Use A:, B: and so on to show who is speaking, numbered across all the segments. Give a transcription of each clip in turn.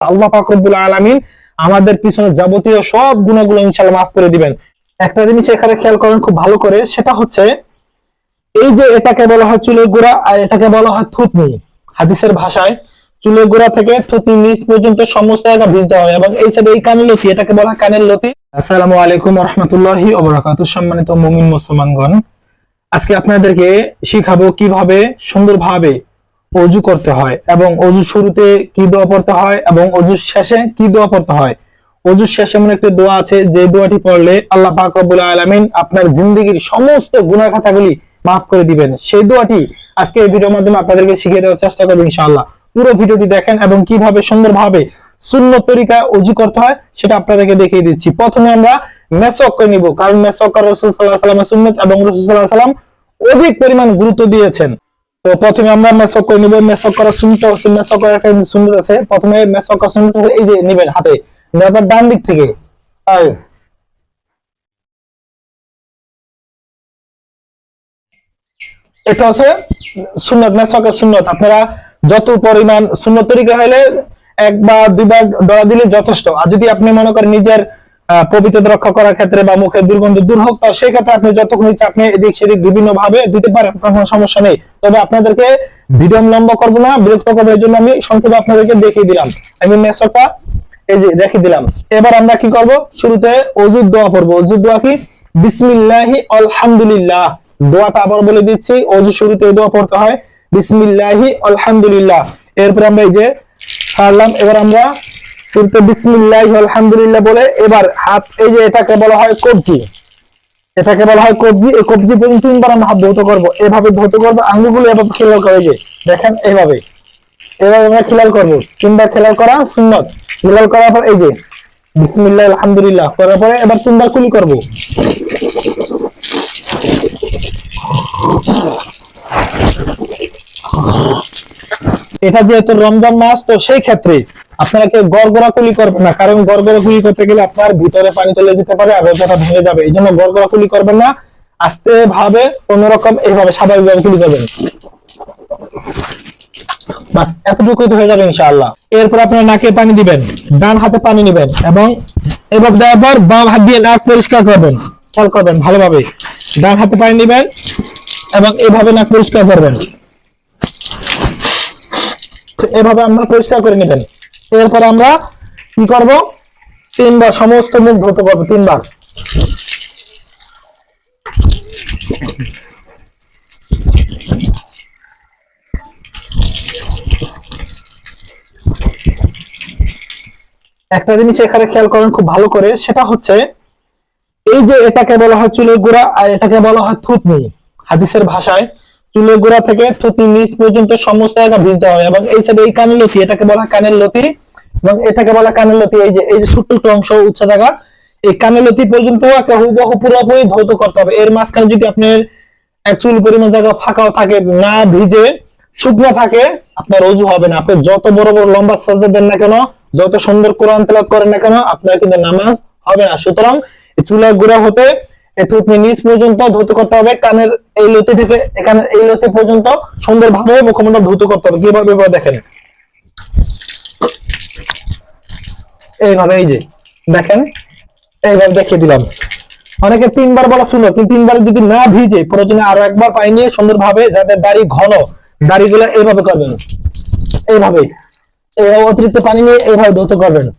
A: আল্লাহ পাক রব্বুল আলামিন আমাদের পিছনে যাবতীয় সব গুণাগুলো ইনশাআল্লাহ মাফ করে দিবেন। একটা জিনিস এখানে খেয়াল করেন খুব ভালো করে, সেটা হচ্ছে এই যে এটাকে বলা হয় চুলের গোড়া আর এটাকে বলা হয় থুতনি। হাদিসের ভাষায় চুলের গোড়া থেকে থুতনি নিচ পর্যন্ত সমস্ত জায়গা ভিজতে হবে এবং এই সাইডে এই কানের লতি, এটাকে বলা হয় কানের লতি। আসসালামু আলাইকুম রহমতুল্লাহি ওবরাকাতুহ সম্মানিত মুমিন মুসলমানগণ। আজকে আপনাদেরকে শিখাবো কীভাবে সুন্দরভাবে অজু করতে হয় এবং অজু শুরুতে কি দোয়া পড়তে হয় এবং অজু শেষে কি দোয়া পড়তে হয়? অজু শেষে এমন একটি দোয়া আছে, যে দোয়াটি পড়লে আল্লাহ পাক রব্বুল আলামিন আপনার জিন্দগির সমস্ত গুনাহ খাতাগুলি মাফ করে দিবেন। সেই দোয়াটি আজকে এই ভিডিওর মাধ্যমে আপনাদেরকে শিখিয়ে দেওয়ার চেষ্টা করব ইনশাআল্লাহ। পুরো ভিডিওটি দেখেন এবং কীভাবে সুন্দরভাবে শূন্য তরিকায় অজু করতে হয়, সেটা আপনাদেরকে দেখিয়ে দিচ্ছি। প্রথমে আমরা মেসক করে নিব, কারণ মেসক রসুল সাল্লাহ সাল্লামের সুন্নত এবং রসুল সাল্লাহ সাল্লাম অধিক পরিমাণ গুরুত্ব দিয়েছেন। তো প্রথমে আমরা মেসক করে নিব মেসক করা সুন্নত হচ্ছে মেসক করার একটা সুন্নত আছে। প্রথমে মেসক করা সুন্নত এই যে নেবেন হাতে। নেবার ডান দিক থেকে। এটা হচ্ছে সুন্নত মেসকের সুন্নত। আপনারা যত পরিমাণ সুন্নত তরিকা হলে এক বা দুইবার ডরা দিলে যথেষ্ট। আর যদি আপনি মনে করেন নিজের পবিত্রতা রক্ষা করার ক্ষেত্রে বা মুখের দুর্গন্ধ দূর হোক, তো সেই ক্ষেত্রে আপনি যতক্ষণ ইচ্ছা আপনি এদিক সেদিক বিভিন্ন ভাবে দিতে পারেন, আপনার কোনো সমস্যা নেই। তবে আপনাদেরকে ভিডিও লম্বা করব না, বিরক্ত করব এই জন্য আমি সংক্ষেপে আপনাদেরকে দেখিয়ে দিলাম। আমি মেসকটা এই যে রেখে দিলাম। এবার আমরা কি করব? শুরুতে অজুর দোয়া পড়ব। অজুর দোয়া কি? বিসমিল্লাহি, আলহামদুলিল্লাহ। দোয়াটা আবার বলে দিচ্ছি অজু শুরুতে দোয়া পড়তে হয়, বিসমিল্লাহি, আলহামদুলিল্লাহ। এরপর আমরা এই যে ছাড়লাম এবার আমরা শুরুতে বিসমিল্লাহি আলহামদুলিল্লাহ বলে, এবার হাত, এই যে এটাকে বলা হয় কবজি। এটাকে বলা হয় কবজি, এই কবজি পর্যন্ত তিনবার আমরা হাত ধৌত করব। এভাবে ধৌত করব, আঙ্গুলগুলো এভাবে খেয়াল করে যে, দেখেন এইভাবে এবার আমরা খিলাল করব। তিনবার খেলাল করা সুন্নত। খিলাল করার পর এই যে, বিসমিল্লাহ আলহামদুলিল্লাহ করার পরে এবার তিনবার কুলি করব। এটা যেহেতু রমজান মাস, তো সেই ক্ষেত্রে আপনাকে গড়গড়া কুলি করবেন না। কারণ গড়গড়া কুলি করতে গেলে আপনার ভিতরে পানি চলে যেতে পারে আর রোজাটা ভেঙে যাবে। এই জন্য গড়গড়া কুলি করবেন না। আস্তে ভাবে, অন্যরকম এইভাবে স্বাভাবিকভাবে কুলি করবেন। বাস, এতটুকুই তো হয়ে যাবে ইনশাআল্লাহ। এরপর আপনার নাকে পানি দিবেন, ডান হাতে পানি নেবেন এবং এবার দেওয়ার পর বাম হাত দিয়ে নাক পরিষ্কার করবেন, খেয়াল করবেন ভালোভাবে। ডান হাতে পানি নেবেন এবং এভাবে নাক পরিষ্কার করবেন। এভাবে আমরা পরিষ্কার করে নেবেন। এরপর আমরা কি করব? তিনবার, সমস্ত মুখ ধুতে পারব তিনবার। একটা জিনিস এখানে খেয়াল করেন খুব ভালো করে, সেটা হচ্ছে এই যে এটাকে বলা হয় চুলের গোড়া আর এটাকে বলা হয় থুতনি, হাদিসের ভাষায়। চুলের গোড়া থেকে থুতনি নিচ পর্যন্ত সমস্ত জায়গা ভিজতে হয় এবং এই সাইডে এই কানের লতি, এটাকে বলা কানের লতি, এবং এটাকে বলা কানের লতি, এই যে এই যে ছোট্ট একটু অংশ, উচ্চ জায়গা, এই কানের লতি পর্যন্ত হুবহু পুরোপুরি ধৌত করতে হবে। এর মাঝখানে যদি আপনার চুল পরিমাণ জায়গা ফাঁকাও থাকে, না ভিজে, শুকনো থাকে, আপনার অজু হবে না। আপনি যত বড় বড় লম্বা সাজদা দেন না কেন, যত সুন্দর কোরআন তেলাওয়াত করেন না কেন, আপনার কিন্তু নামাজ হবে না। সুতরাং চুলের গোড়া হতে থুতনি নিচ অনেকে তিনবার বলা শুনো কিন্তু তিনবার যদি না ভিজে, প্রয়োজনে আরও একবার পানি নিয়ে সুন্দরভাবে যাদের দাড়ি ঘন, দাড়িগুলো এইভাবে করবেন। এইভাবে এইভাবে অতিরিক্ত পানি নিয়ে এইভাবে ধৌত করবেন।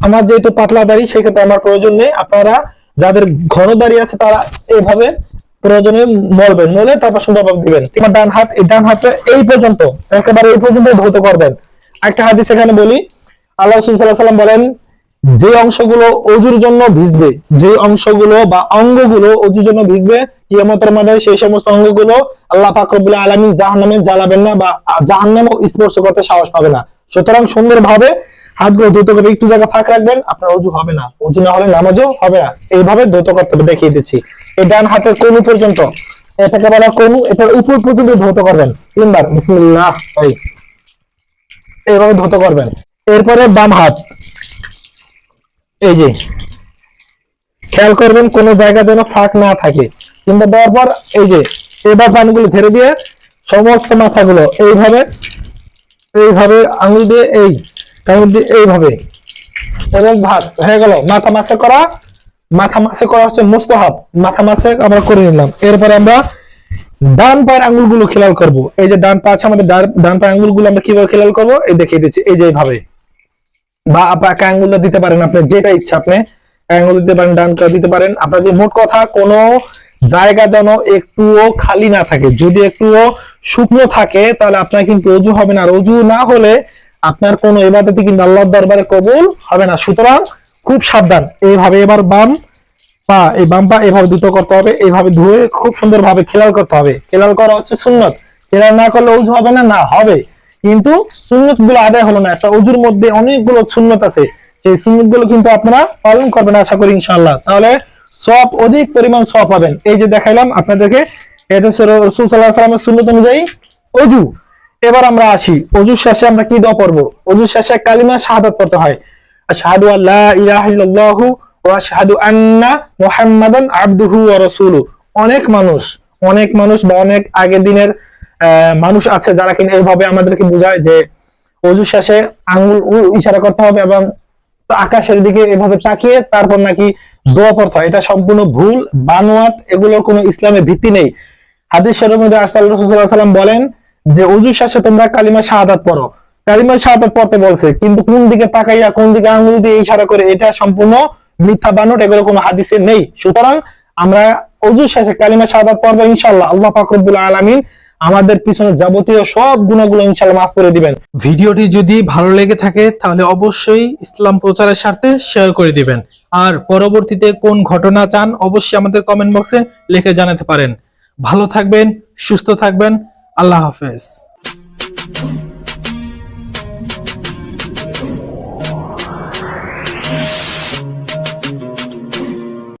A: আমার যেহেতু পাতলা দাড়ি, সেক্ষেত্রে আমার প্রয়োজন নেই। আপনারা যাদের ঘন দাড়ি আছে তারা এইভাবে প্রয়োজনে মলবেন মলে তারপর সুন্দরভাবে দিবেন। তোমার ডান হাত, এই ডান হাতে এই পর্যন্ত, একেবারে এই পর্যন্ত ধৌত করবেন। একটা হাদিস এখানে বলি, আল্লাহ রসুল সাল্লাম বলেন, যে অংশগুলো অজুর জন্য ভিজবে, যে অংশগুলো বা অঙ্গগুলো অজুর জন্য ভিজবে, কিয়ামতের মাঝে সেই সমস্ত অঙ্গগুলো আল্লাহ পাক রব্বুল আলামিন জাহান্নামে জ্বালাবেন না বা জাহান্নামে স্পর্শ করতে সাহস পাবে না। সুতরাং সুন্দরভাবে হাতগুলো দ্রুত করে একটু জায়গা ফাঁক রাখবেন, আপনার অজু হবে না। অজু না হলে নামাজও হবে না। এইভাবে দ্রুত করতে হবে, দেখিয়ে দিচ্ছি। এই ডান হাতের কনু পর্যন্ত, এটাকে বলা কনু এটার উপর পর্যন্ত ধৌত করবেন। তিনবার, বিসমিল্লাহ, এই। এইভাবে ধৌত করবেন। এরপরে বাম হাত, এই যে। খেয়াল করবেন, কোনো জায়গা যেন ফাঁক না থাকে। কিংবা দেওয়ার পর, এই যে, এবার পানিগুলো ঝেড়ে দিয়ে সমস্ত মাথাগুলো এইভাবে এইভাবে আঙুল দিয়ে, এই। মধ্যে এইভাবে। এবং ভাস, হয়ে গেল। মাথা মাসে করা, মাথা মাসে করা হচ্ছে মুস্তাহাব। মাথা মাসে আমরা করে নিলাম। এরপরে আমরা ডান পায়ের আঙ্গুলগুলো খেলাল করব। এই যে ডান পা আছে আমাদের ডান- ডান পায়ের আঙ্গুলগুলো আমরা কীভাবে খেলাল করব? এই দেখিয়ে দিচ্ছি। এই যে এইভাবে। বা আপনি একা আঙ্গুলটা দিতে পারেন আপনার যেটা ইচ্ছা আপনি। আঙ্গুল দিতে পারেন ডানটা দিতে পারেন। আপনার যে মোট কথা, কোনো জায়গা যেন একটুও খালি না থাকে। যদি একটুও শুকনো থাকে, তাহলে আপনার কিন্তু অজু হবে না। আর অজু না হলে আপনার কোনো এবাদতে কিন্তু আল্লাহর দরবারে কবুল হবে না। সুতরাং খুব সাবধান। এইভাবে এবার বাম পা, এই বাম পা এভাবে দুটো করতে হবে, এইভাবে ধুয়ে খুব সুন্দর ভাবে খেলাল করতে হবে। খেলাল করা হচ্ছে সুন্নত। খেলাল না করলে অজু হবে না? না, হবে। কিন্তু সুন্নতগুলো আদায় হলো না। একটা অজুর মধ্যে অনেকগুলো সুন্নত আছে। সেই সুন্নতগুলো কিন্তু আপনারা পালন করবেন আশা করি ইনশাআল্লাহ। তাহলে সব অধিক পরিমাণ সব পাবেন। এই যে দেখাইলাম আপনাদেরকে, এটা রসুল সাল্লাহ সাল্লামের সুন্নত অনুযায়ী অজু এবার আমরা আসি। অজুর শেষে আমরা কি দোয়া পড়ব? অজুর শেষে কালিমা শাহাদাত পড়তে হয়। আশহাদু ইলাহা ইল্লাল্লাহু ওয়া আশহাদু আন্না মুহাম্মাদান আবদুহু ওয়া রাসূলু অনেক মানুষ অনেক মানুষ বা অনেক আগের দিনের মানুষ আছে যারা কিনা এইভাবে আমাদেরকে বোঝায় যে অজু শেষে ইশারা করতে হবে এবং আকাশের দিকে এভাবে তাকিয়ে তারপর নাকি দোয়া পড়তে হয়। এটা সম্পূর্ণ ভুল, বানোয়াট, এগুলোর কোনো ইসলামের ভিত্তি নেই। হাদিস শরীফের মধ্যে আসাল রসুল্লাহ সাল্লাম বলেন যে অজু শেষে তোমরা কালিমা শাহাদাত পড়ো। কালিমা শাহাদাত পড়তে বলছে, কিন্তু কোন দিকে তাকাইয়া, কোন দিকে আঙ্গুল দিয়ে ইশারা করে, এটা সম্পূর্ণ মিথ্যা বানোট এগুলো কোনো হাদিসে নেই। সুতরাং আমরা অজু শেষে কালিমা শাহাদাত পড়ব ইনশাআল্লাহ। আল্লাহ পাক রব্বুল আলামিন আমাদের পিছনে যাবতীয় সব গুণাগুলো ইনশাআল্লাহ মাফ করে দিবেন। ভিডিওটি যদি ভালো লেগে থাকে, তাহলে অবশ্যই ইসলাম প্রচারের স্বার্থে শেয়ার করে দিবেন। আর পরবর্তীতে কোন ঘটনা চান, অবশ্যই আমাদের কমেন্ট বক্সে লিখে জানাতে পারেন। ভালো থাকবেন, সুস্থ থাকবেন। আল্লাহ হাফেজ।